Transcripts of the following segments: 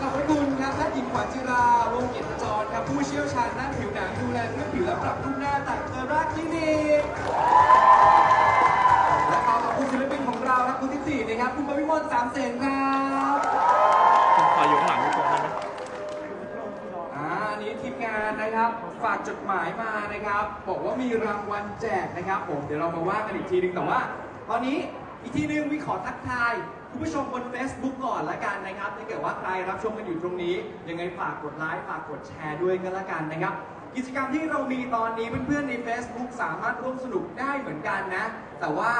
ขอบพระคุณครับท่านหญิงขวัญจิราวงศ์เกียรติจรครับผู้เชี่ยวชาญด้านผิวหนังดูแลเรื่องผิวและปรับรูปหน้าจากเทอร่าคลินิกและขอขอบคุณศิลปินของเราครับคุณที่สี่นะครับคุณปวิมลสามเสนครับผมขออยู่ข้างหลังทุกคนได้ไหมอ่าอันนี้ทีมงานนะครับ ฝากจดหมายมานะครับ บอกว่ามีรางวัลแจกนะครับผมเดี๋ยวเรามาว่ากันอีกทีหนึงแต่ว่า ตอนนี้อีกทีหนึงวิขอทักทายคุณผู้ชมบน Facebook ก่อนละกันนะครับถ้าเกิดว่าใครรับชมกันอยู่ตรงนี้ ยังไงฝากกดไลค์ฝากกดแชร์ด้วยกันละกันนะครับ กิจกรรมที่เรามีตอนนี้เพื่อนๆใน Facebook สามารถร่วมสนุกได้เหมือนกันนะ แต่ว่า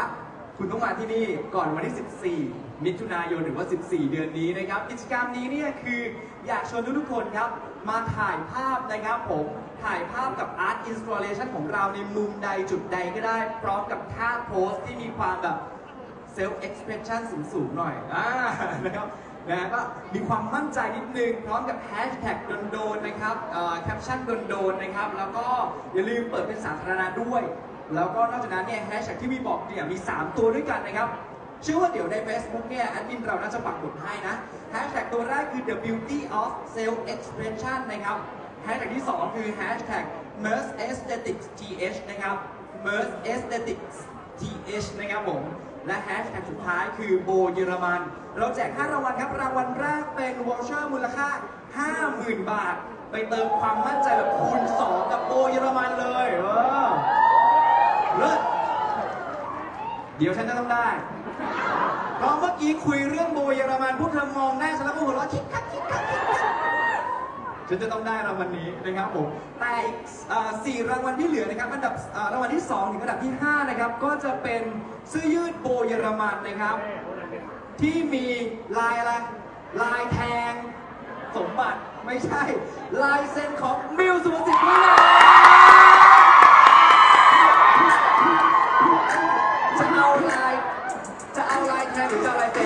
คุณต้องมาที่นี่ก่อนวันที่ 14 มิถุนายนหรือว่า 14 เดือนนี้นะครับ กิจกรรมนี้เนี่ยคืออยากชวนทุกๆคนครับ มาถ่ายภาพนะครับผม ถ่ายภาพกับ Art Installation ของเราในมุมใดจุดใดก็ได้ พร้อมกับท่าโพสที่มีความแบบ เซลฟ์เอ็กซ์เพรสชั่นสูงๆหน่อยอ่านะครับนะก็มีความมั่นใจนิดนึง พร้อมกับแฮชแท็กโดนๆนะครับแคปชั่นโดนๆนะครับ แล้วก็อย่าลืมเปิดเป็นสาธารณะด้วย แล้วก็นอกจากนั้นเนี่ยแฮชแท็กที่มีบอกเนี่ยมี 3 ตัวด้วยกันนะครับเชื่อว่าเดี๋ยวใน Facebook เนี่ยแอดมินเราน่าจะปักหมุดให้นะแฮชแท็กตัวแรกคือ the beauty of self expression นะครับแฮชแท็กที่ 2 คือ hashtag merge aesthetics th นะครับ merge aesthetics th นะครับผม และแฮชแท็กสุดท้ายคือโบเยอรมัน เราแจก 5 รางวัลครับ รางวัลแรกเป็นวอลเชอร์มูลค่า 50,000 บาท ไปเติมความมั่นใจแบบคูณ 2 กับโบเยอรมันเลยเออเลิศเดี๋ยวฉันจะต้องได้เพราะเมื่อกี้คุยเรื่องโบเยอรมันพวกเธอมองหน้าฉันแล้วก็หัวเราะคิกคักคิกคักคิกคัก ฉันจะต้องได้รางวัลนี้นะครับผมแต่อีกสี่รางวัลที่เหลือนะครับอันดับรางวัลที่ 2 ถึงอันดับที่ 5 นะครับ ก็จะเป็นเสื้อยืดโบเยอรมันนะครับ ที่มีลายอะไรลายแทง สมบัติไม่ใช่ ลายเซ็นของมิวสุภสิทธิ์ด้วยนะจะเอาลายจะเอาลายแทนหรือจะเอาลายเซ็น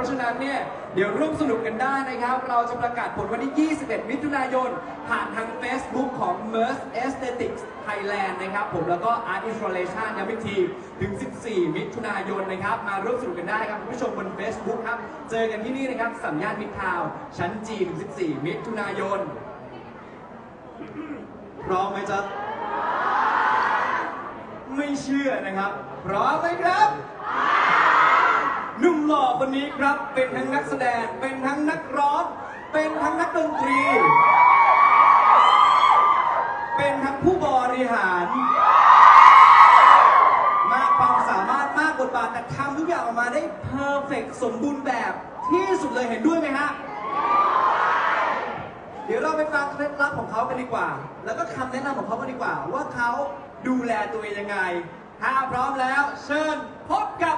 รับผมเพราะฉะนั้นเนี่ยเดี๋ยวร่วมสนุกกันได้นะครับ เราจะประกาศผลวันที่ 21 มิถุนายน ผ่านทาง Facebook ของ Merce Aesthetics Thailand นะครับผมแล้วก็ Art Installation ย้ำอีกทีถึง 14 มิถุนายนนะครับ มาร่วมสนุกกันได้ครับคุณผู้ชมบน Facebook ครับ เจอกันที่นี่นะครับสัญญาณมิตรทาวชั้นจีถึง14 มิถุนายนพร้อมไหมจ๊ะไม่เชื่อนะครับ พร้อมไหมครับ หล่อคนนี้ครับ เป็นทั้งนักแสดง เป็นทั้งนักร้อง เป็นทั้งนักดนตรี เป็นทั้งผู้บริหาร มากความสามารถมากบทบาทแต่ทำทุกอย่างออกมาได้เพอร์เฟกสมบูรณ์แบบที่สุดเลยเห็นด้วยไหมฮะ เดี๋ยวเราไปฟังเคล็ดลับของเขากันดีกว่า แล้วก็คำแนะนำของเขากันดีกว่า ว่าเขาดูแลตัวเองยังไง ถ้าพร้อมแล้ว เชิญพบกับ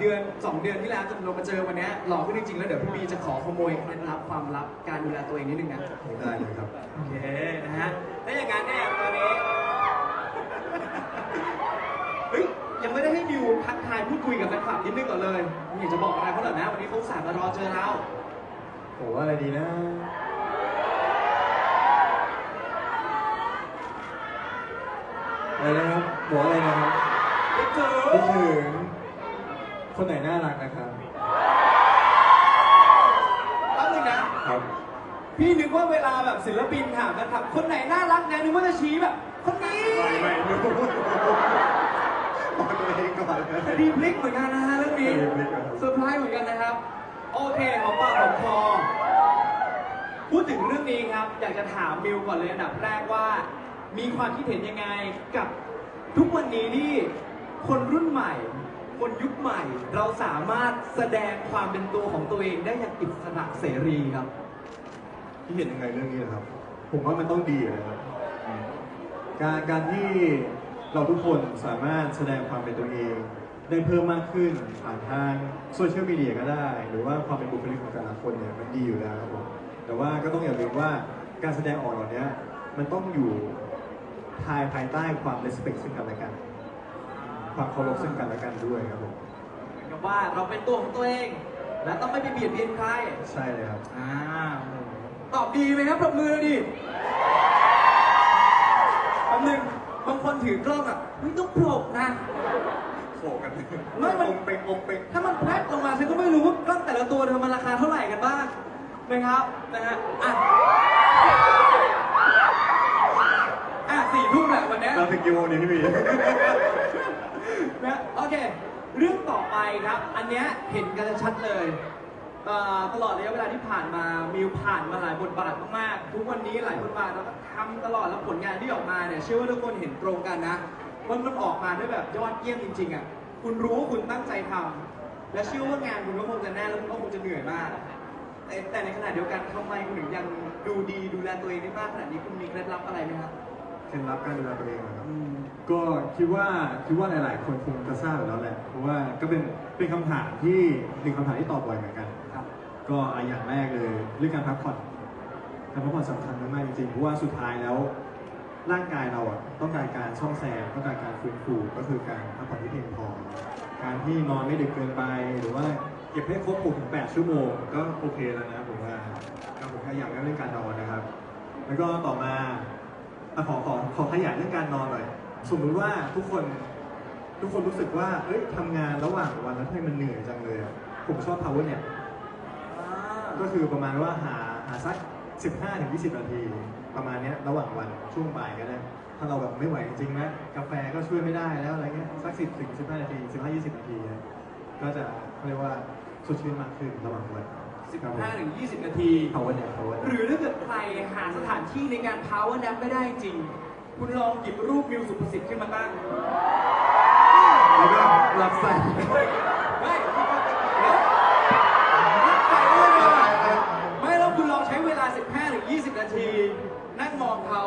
เดือนสองเดือนที่แล้วจนเรามาเจอวันเนี้ยหล่อขึ้นจริงๆแล้วเดี๋ยวพี่บีจะขอขโมยเคล็ดลับความลับการดูแลตัวเองนิดนึงนะได้เลยครับ โอเคนะฮะถ้าอย่างนั้นเนี่ยตอนนี้เฮ้ยยังไม่ได้ให้มิวทักทายพูดคุยกับแฟนคลับนิดนึงก่อนเลยอยากจะบอกอะไรเขาหน่อยนะ วันนี้เขาอุตสาห์มารอเจอเราโหอะไรดีนะ อะไรนะครับบอกอะไรนะครับคิดถึง คิดถึง คนไหนน่ารักนะครับ แป๊บนึงนะ ครับ พี่นึกว่าเวลาแบบศิลปินถามนะครับ คนไหนน่ารักนะนึกว่าจะชี้แบบ คนนี้ ไม่ไม่รู้บอกตัวเองก่อนเลย คดีพลิกเหมือนกันนะฮะเรื่องนี้คดีพลิกครับ เซอร์ไพรส์เหมือนกันนะครับ โอเคหอมปากหอมคอพูดถึงเรื่องนี้ครับ อยากจะถามมิวก่อนเลยอันดับแรกว่า มีความคิดเห็นยังไงกับทุกวันนี้ที่คนรุ่นใหม่ คนยุคใหม่ เราสามารถแสดงความเป็นตัวของตัวเองได้อย่างอิสระเสรีครับ ที่เห็นยังไงเรื่องนี้นะครับ ผมว่ามันต้องดีอยู่นะครับการการที่เราทุกคนสามารถแสดงความเป็นตัวเอง ได้เพิ่มมากขึ้นผ่านทางโซเชียลมีเดียก็ได้ หรือว่าความเป็นบุคลิกของแต่ละคนเนี่ยมันดีอยู่แล้วครับผมแต่ว่าก็ต้องอย่าลืมว่าการแสดงออกเหล่านี้มันต้องอยู่ภายภายใต้ความ respect ซึ่งกันและกัน ความเคารพซึ่งกันและกันด้วยครับผมเหมือนกับว่าเราเป็นตัวของตัวเอง และต้องไม่ไปเบียดเบียนใคร ใช่เลยครับอ่าตอบดีไหมครับปรบมือดิแป๊บนึงบางคนถือกล้องอะไม่ต้องปรบนะ โขกันไม่มัน องเป็งองเป็งถ้ามันแพรบลงมาฉันก็ไม่รู้ว่ากล้องแต่ละตัวเธอมันราคาเท่าไหร่กันบ้างนะครับนะฮะอะอะสี่ทุ่มแหละวันเนี้ยเราถึงกี่โมงเนี่ยพี่หมี นะโอเค เรื่องต่อไปครับ อันเนี้ยเห็นกันชัดเลยเอ่อตลอดระยะเวลาที่ผ่านมามิวผ่านมาหลายบทบาทมากๆ ทุกวันนี้หลายบทบาทเราก็ทำตลอดแล้วผลงานที่ออกมาเนี่ยเชื่อว่าทุกคนเห็นตรงกันนะว่ามันออกมาได้แบบยอดเยี่ยมจริงๆอะคุณรู้ว่าคุณตั้งใจทำและเชื่อว่างานคุณก็คงจะแน่แล้วคุณก็คงจะเหนื่อยมาก แต่แต่ในขณะเดียวกันทำไมคุณถึงยังดูดีดูแลตัวเองได้มากขนาดนี้คุณมีเคล็ดลับอะไรไหมครับ เคล็ดลับการดูแลตัวเองนะครับ ก็คิดว่าคิดว่าหลาย ๆ คนคงจะทราบอยู่แล้วแหละ เพราะว่าก็เป็นเป็นคำถามที่หนึ่งคำถามที่ตอบบ่อยเหมือนกัน ครับ ก็อะอย่างแรกเลยเรื่องการพักผ่อนการพักผ่อนสำคัญมากๆจริงๆเพราะว่าสุดท้ายแล้ว ร่างกายเราอะต้องการการซ่อมแซมต้องการการฟื้นฟูก็คือการพักผ่อนที่เพียงพอ การที่นอนไม่ดึกเกินไปหรือว่าเก็บให้ครบ6ถึง8ชั่วโมง ก็โอเคแล้วนะผมว่าครับผมแค่อยากเรื่องการนอนนะครับ แล้วก็ต่อมา อะขอขอขอขยายเรื่องการนอนหน่อย สมมุติว่าทุกคน ทุกคนรู้สึกว่า เอ้ยทำงานระหว่างวันแล้วทำไมมันเหนื่อยจังเลยอะผมชอบ power nap ก็คือประมาณว่าหาหาสัก 15ถึง20 นาที ประมาณเนี้ยระหว่างวันช่วงบ่ายก็ได้ ถ้าเราแบบไม่ไหวจริงๆนะกาแฟก็ช่วยไม่ได้แล้วอะไรเงี้ยสัก 10ถึง15 นาที 15 20 นาทีนะก็จะเขาเรียกว่าสดชื่นมากขึ้นระหว่างวัน 15ถึง20 นาที power nap power ห nap รือถ้าเกิดใครหาสถานที่ในการ power nap ไม่ได้จริง คุณลองหยิบรูปมิวสุภสิทธิ์ขึ้นมาตั้งแล้วก็รับใส่ไม่แล้วนับไปด้วยนะไม่แล้วคุณลองใช้เวลา 15ถึง20 นาที นั่งมองเขา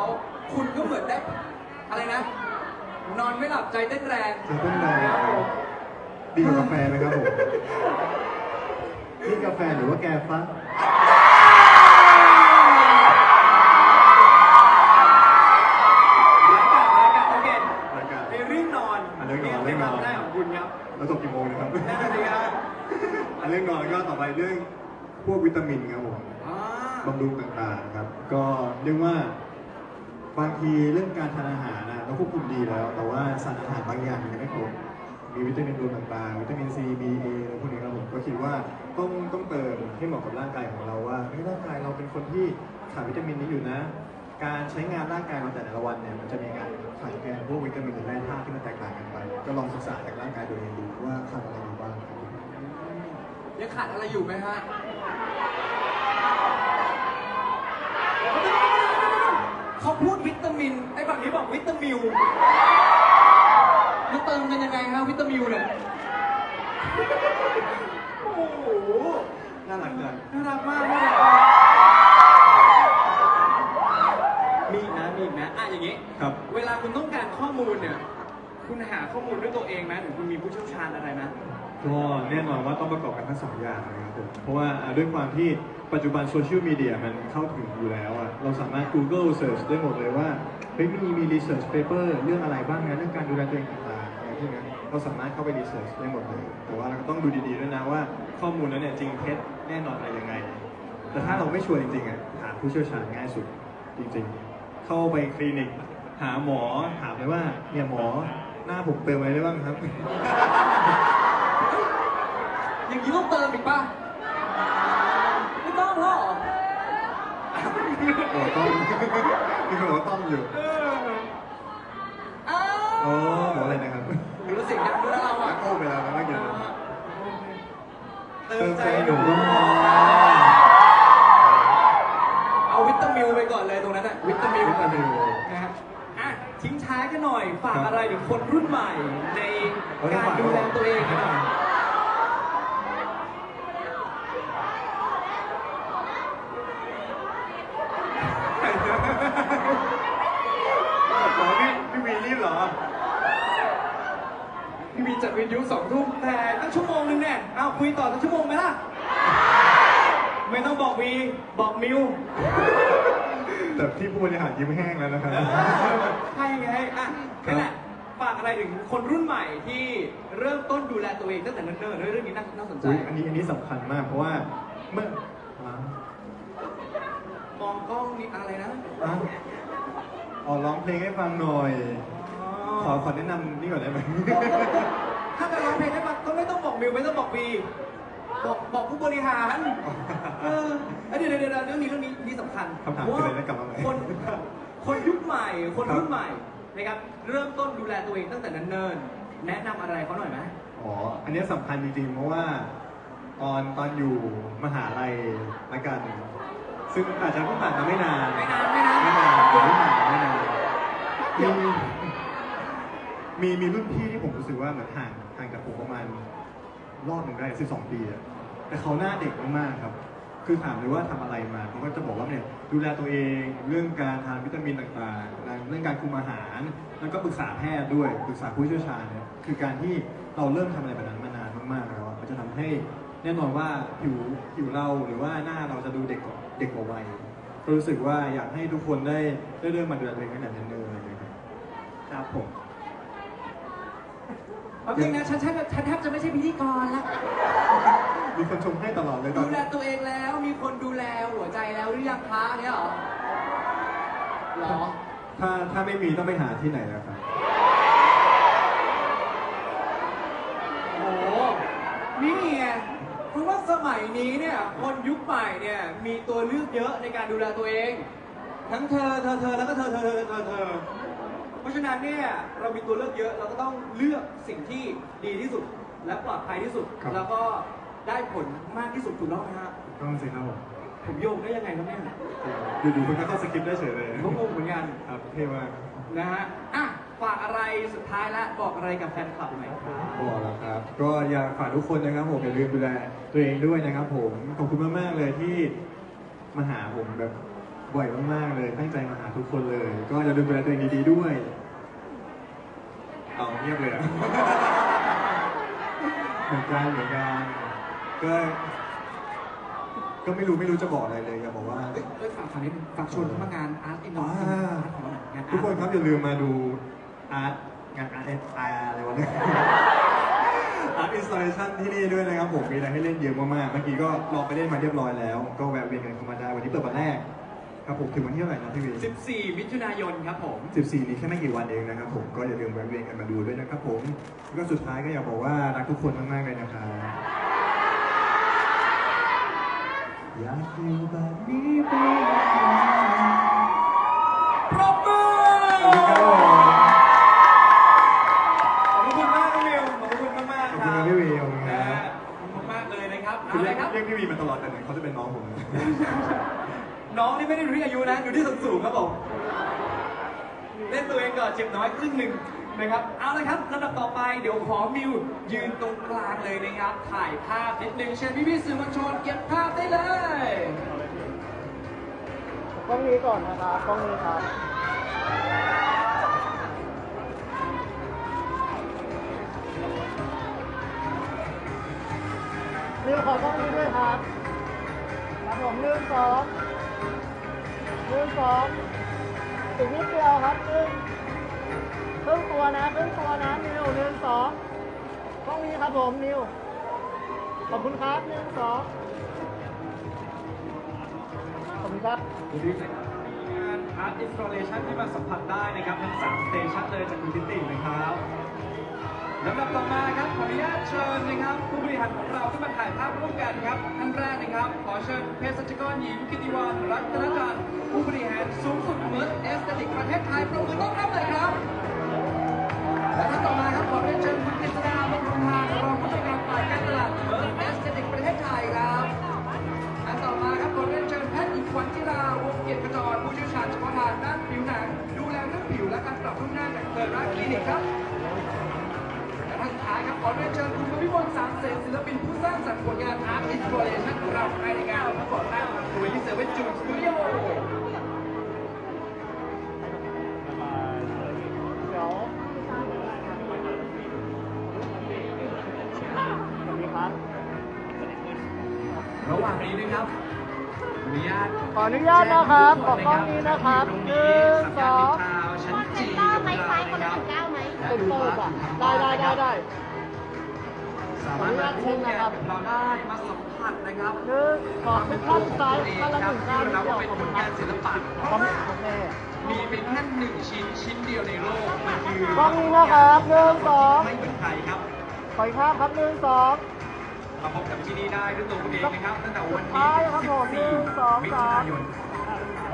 คุณก็เหมือนได้อะไรนะ นอนไม่หลับใจเต้นแรงจะต้นแรงดีกว่ากาแฟไหมครับผมี่กาแฟหรือว่าแกฟ้าแล้วกันแล้วกันโอเรายการในเร่งนอนอะเร่งนอนเร่งนอนได้ของคุณครับแล้วจบกี่โมงนะครับนั่นน่ะสิครับอันเรื่องนอนก็ต่อไปเรื่องพวกวิตามินครับผมบำรุงต่างๆครับ ก็เรียกว่าบางทีเรื่องการทานอาหารนะเราควบคุมดีแล้ว แต่ว่าสารอาหารบางอย่างยังไม่ครบมีวิตามินรวมต่างๆ วิตามินซี B A อะไรพวกนี้ครับผมก็คิดว่า ต้องต้องเติมให้เหมาะกับร่างกายของเราว่าเฮ้ยร่างกายเราเป็นคนที่ขาดวิตามินนี้อยู่นะ การใช้งานร่างกายเราแต่ละวันเนี่ยมันจะมีการขาดแคลนพวกวิตามินหรือแร่ธาตุที่มันแตกต่างกันไป ก็ลองศึกษาจากร่างกายตัวเองดูว่าขาดอะไรอยู่บ้างครับยังขาดอะไรอยู่ไหมฮะเขาพูดวิตามินไอ้ฝั่งนี้บอกวิตามิวมันเติมกันยังไงฮะวิตามิวเนี่ย โอ้โหน่ารักจังน่ารักมากน่ารักมากมีอีกนะมีอีกนะอะอย่างงี้ ครับ เวลาคุณต้องการข้อมูลเนี่ย คุณหาข้อมูลด้วยตัวเองไหมหรือคุณมีผู้เชี่ยวชาญอะไรไหม ก็แน่นอนว่าต้องประกอบกันทั้งสองอย่างนะครับผม เพราะว่าอ่าด้วยความที่ปัจจุบันโซเชียลมีเดียมันเข้าถึงอยู่แล้วอะเราสามารถ Google Search ได้หมดเลยว่า เฮ้ยมีมี research paper เรื่องอะไรบ้างนะเรื่องการดูแลตัวเองต่างๆอะไรพวกนี้ เราสามารถเข้าไป research ได้หมดเลย แต่ว่าเราก็ต้องดูดีๆด้วยนะว่าข้อมูลนั้นเนี่ยจริงเท็จแน่นอนอะไรยังไง แต่ถ้าเราไม่ชัวร์จริงๆอะหาผู้เชี่ยวชาญง่ายสุดจริงๆ เข้าไปคลินิก หาหมอถามเลยว่าเนี่ยหมอหน้าผมเติมอะไรได้บ้างครับ อย่างนี้ต้องเติมอีกป่ะ ไม่ต้องหรอกโอ้ต้องมีคนบอกว่าต้องอยู่เอออ้าโอ้วหมออะไรนะครับ อะโอ้ไปแล้วนะเมื่อกี้เติเติมมใจใจหหนูนูก็พอเอาวิตามินไปก่อนเลยตรงนั้นอะวิตามินวิตามินนะฮะอะทิ้งท้ายกันหน่อย ฝากครับอะไรถึงคนรุ่นใหม่ในโอ้ยการฝากดูแลตัวเองกันหน่อย หมอพี่พี่วีรีบเหรอ พี่มีจัดวิดีโอสองทุ่มแต่ตั้งชั่วโมงนึงเนี่ยเอาคุยต่อตั้งชั่วโมงไหมล่ะ ไม่ต้องบอกวีบอกมิวแต่พี่ผู้บริหารยิ้มแห้งแล้วนะครับให้ไงอะนั่นแหละฝากอะไรถึงคนรุ่นใหม่ที่เริ่มต้นดูแลตัวเองตั้งแต่เนิ่นๆเรื่องนี้น่าน่าสนใจอุ๊ยอันนี้อันนี้สำคัญมากเพราะว่าเมื่ออะมองกล้องนี่อะไรนะอะอ๋อร้องเพลงให้ฟังหน่อย ขอขอแนะนำนี่ก่อนได้ไหมถ้าจะร้องเพลงได้ปะก็ไม่ต้องบอกมิวไม่ต้องบอกวีบอกบอกผู้บริหารเออเอ้ยเดี๋ยวเดี๋ยวเดี๋ยวเรื่องนี้เรื่องนี้นี่สำคัญคำถามเพราะคืออะไรนะกลับมาใหม่คนคนยุคใหม่ คนรุ่นใหม่นะครับเริ่มต้นดูแลตัวเองตั้งแต่นันเนิ่นแนะนำอะไรเขาหน่อยไหมอ๋ออันนี้สำคัญจริงๆเพราะว่าตอนตอนอยู่มหาลัยละกัน ซึ่งอาจจะเพิ่งผ่านมาไม่นาน ไม่นาน ไม่นานไม่นานไม่นานไม่นานมี มีมีรุ่นพี่ที่ผมรู้สึกว่าเหมือนห่างห่างจากผมประมาณรอบหนึ่งได้สิบสองปีอะแต่เขาหน้าเด็กมากๆครับ คือถามเลยว่าทำอะไรมาเขาก็จะบอกว่าเนี่ยดูแลตัวเองเรื่องการทานวิตามินต่างๆ เรื่องการคุมอาหาร แล้วก็ปรึกษาแพทย์ด้วยปรึกษาผู้เชี่ยวชาญเนี่ยคือการที่เราเริ่มทำอะไรแบบนั้นมานานมากๆแล้วอะมันจะทำให้แน่นอนว่าผิวผิวเราหรือว่าหน้าเราจะดูเด็กกว่าเด็กกว่าวัยก็รู้สึกว่าอยากให้ทุกคนได้ได้เริ่มมาดูแลตัวเองตั้งแต่เนิ่นๆอะไรอย่างเงี้ยครับครับผม เอาจริงนะฉันฉันฉันแทบจะไม่ใช่พิธีกรละมีคนชมให้ตลอดเลยตอนดูแลตัวเองแล้วมีคนดูแลหัวใจแล้วหรือยังคะเนี่ยเหรอเหรอถ้าถ้าไม่มีต้องไปหาที่ไหนแล้วครับ โอ้โหนี่ไงเพราะว่าสมัยนี้เนี่ยคนยุคใหม่เนี่ยมีตัวเลือกเยอะในการดูแลตัวเอง ทั้งเธอเธอเธอแล้วก็เธอเธอเธอเธอเธอ เพราะฉะนั้นเนี่ยเรามีตัวเลือกเยอะเราก็ต้องเลือกสิ่งที่ดีที่สุด และปลอดภัยที่สุด ครับ แล้วก็ได้ผลมากที่สุดถูกต้องไหมฮะต้องสิครับผมผมโยงได้ยังไงครับเนี่ยอยู่ๆคุณก็เข้าสคริปต์ได้เฉยเลยผมงงเหมือนกันครับเท่มากนะฮะอะฝากอะไรสุดท้ายละบอกอะไรกับแฟนคลับหน่อยครับ บอกแล้วครับ ก็อยากฝากทุกคนนะครับผมอย่าลืมดูแลตัวเองด้วยนะครับผมขอบคุณมากๆเลยที่มาหาผมแบบ บ่อยมากๆเลยตั้งใจมาหาทุกคนเลย ก็อย่าลืมดูแลตัวเองดีๆด้วย เอาเงียบเลยอะ เหมือนกันเหมือนกันก็ก็ไม่รู้ไม่รู้จะบอกอะไรเลยอยากบอกว่า เอ้ยเอ้ยฝากฝากนิดนึงฝากชวนเขามางานอาร์ตอินดอร์อ่าของเราหน่อยงานอาร์ตทุกคนครับอย่าลืมมาดูอาร์ตงานอาร์ตอาร์อะไรวะเนี่ยอาร์ตอินสตาเลชันที่นี่ด้วยนะครับผมมีอะไรให้เล่นเยอะมากๆเมื่อกี้ก็ลองไปเล่นมาเรียบร้อยแล้ว ก็แวะเวียนกันเข้ามาได้วันนี้เปิดวันแรก ครับผมถึงวันที่เท่าไหร่นะพี่วี14 มิถุนายนครับผม 14 นี้แค่ไม่กี่วันเองนะครับผมก็อย่าลืมแวะเวียนกันมาดูด้วยนะครับผมแล้วก็สุดท้ายก็อยากบอกว่ารักทุกคนมากๆเลยนะครับอยากอยู่แบบนี้ไปนานปรบมือๆขอบคุณครับผมขอบคุณมากน้องมิวขอบคุณมากมากขอบๆคคุณรับครับพี่วีขอบคุณคนะรับฮะขอบคุณมากเลยนะครับคือเอาเรีเลยยครับกเรียกพี่วีมาตลอดแต่เหมือนเขาจะเป็นน้องผมน้ น้องนี่ไม่ได้ดูที่อายุนะดูที่ส่วนสูงครับผมเล่นตัวเองก่อนเจ็บน้อยครึ่งหนึ่งนะครับ เอาละครับลำดับต่อไปเดี๋ยวขอมิวยืนตรงกลางเลยนะครับ ถ่ายภาพนิดนึงเชิญพี่ๆสื่อมวลชนเก็บภาพได้เลย กล้องนี้ก่อนนะครับกล้องนี้ครับนิวขอกล้องนี้ด้วยครับครับผมหนึ่งสอง หนึ่สองอีกนิดเดียวครับหนึ่งครึ่งตัวนะครึ่งตัวนะนิวหนึ่งสองต้องมีครับผมนิวขอบคุณครับหนึ่งสองขอบคุณครับงาอาร์ตอินสตาเลชันที่มาสัมผัสได้นะครับทั้งสามสเตชันเลยจากคุณทิตินะครับลำดับต่อมาครับขออนุญาตเชิญนะครับผู้บริหารของเราที่มาถ่ายภาพร่วมกันครับท่านแรกนะครับ ขอเชิญเพศสัชกรหญิงกิติวันรัตนจั หว่างนี้นะครับอนุญาตขออนุญาตนะครับขอกล้องนี้นะครับหนึ่งสองชั้นพอเซ็จีนเตอร์ไหมซ้ายคนละหนึ่งเก้าไหมเป็นเปิดอะได้ได้ได้ได้สามารถมาร่วมงานกับเราได้มาสัมผัสนะครับหนึ่งขอทุกท่านซ้ายคนละหนึ่งเก้าที่นิดเราเดียวเป็นขอบผคุณลครังาบนศิลปะขอบคุณแม่มีเป็นแค่หนึ่งชิ้นชิ้นเดียวในโลกมันคือกล้องนี้นะครับหนึ่งสองไม่เหมือนใครครับขออีกภาพครับหนึ่งสอง มาพบกับที่นี่ได้ด้วยตัวคุณเองนะครับตั้งแต่วันที่14มิถุนายน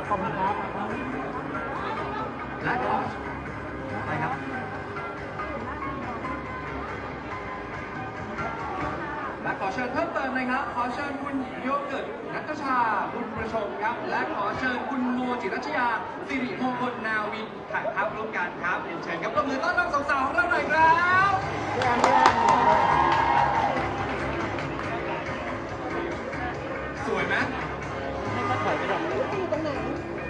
ขอบคุณครับและขออะไรครับและขอเชิญเพิ่มเติมนะครับ ขอเชิญคุณโยเกิร์ตนัทชาบุญประชมครับ และขอเชิญคุณโมจิรัชยาสิริมงคลนาวินถ่ายภาพร่วมกันครับเรียนเชิญครับปรบมือต้อนรับสาวๆของเราหน่อยครับ ไหมให้เขาถอยไปหน่อย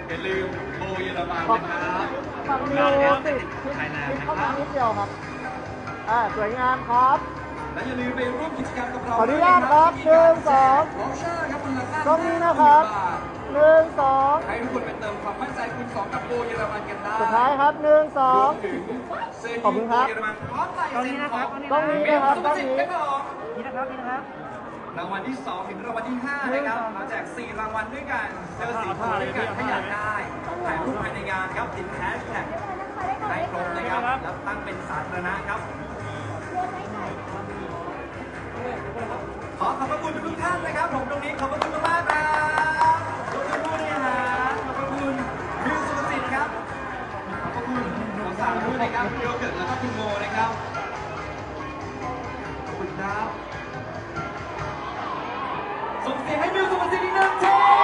อย่าลืมโบเยอรมันขอบนะครับฝั่งนิวติดคิดคิดเข้ามานิดเดียวครับ อ่า สวยงามครับและอย่าลืมไปร่วมกิจกรรมกับเราขออนุญาตครับหนึ่งสองวอลเชอร์ครับมูลค่าตรงนี้นะครับ50,000าทหนึ่งสองให้ทุกคนไปเติมความมั่นใจคุณสองกับโบเยอรมันกันได้สุดท้ายครับหนึ่งสอรวงมถึงเสื้อขอบคุยืณดครับโบเยอรมันพร้อมลายเซ็นของตรงนี้นะครับตรงนี้ไม่บอกนี่นะครับนี่นะครับ รางวัลที่2ถึงรางวัลที่5นะครับเราแจก4รางวัลด้วยกันเสื้อสีฟ้าด้วยกันถ้าอยากได้ถ่ายรูปภายในงานครับติดแฮชแท็กให้ครบนะครับแล้วตั้งเป็นสาธารณะครับขอขอบพระคุณทุกท่านนะครับ ผมตรงนี้ขอบพระคุณมากๆครับขอบคุณผู้บริหารขอบพระคุณมิวสุรสิทธิ์ครับขอบพระคุณสาวๆด้วยนะครับคุณโยเกิร์ตแล้วก็คุณโมนะครับขอบคุณครับ ส่งเสียงให้มิวสุ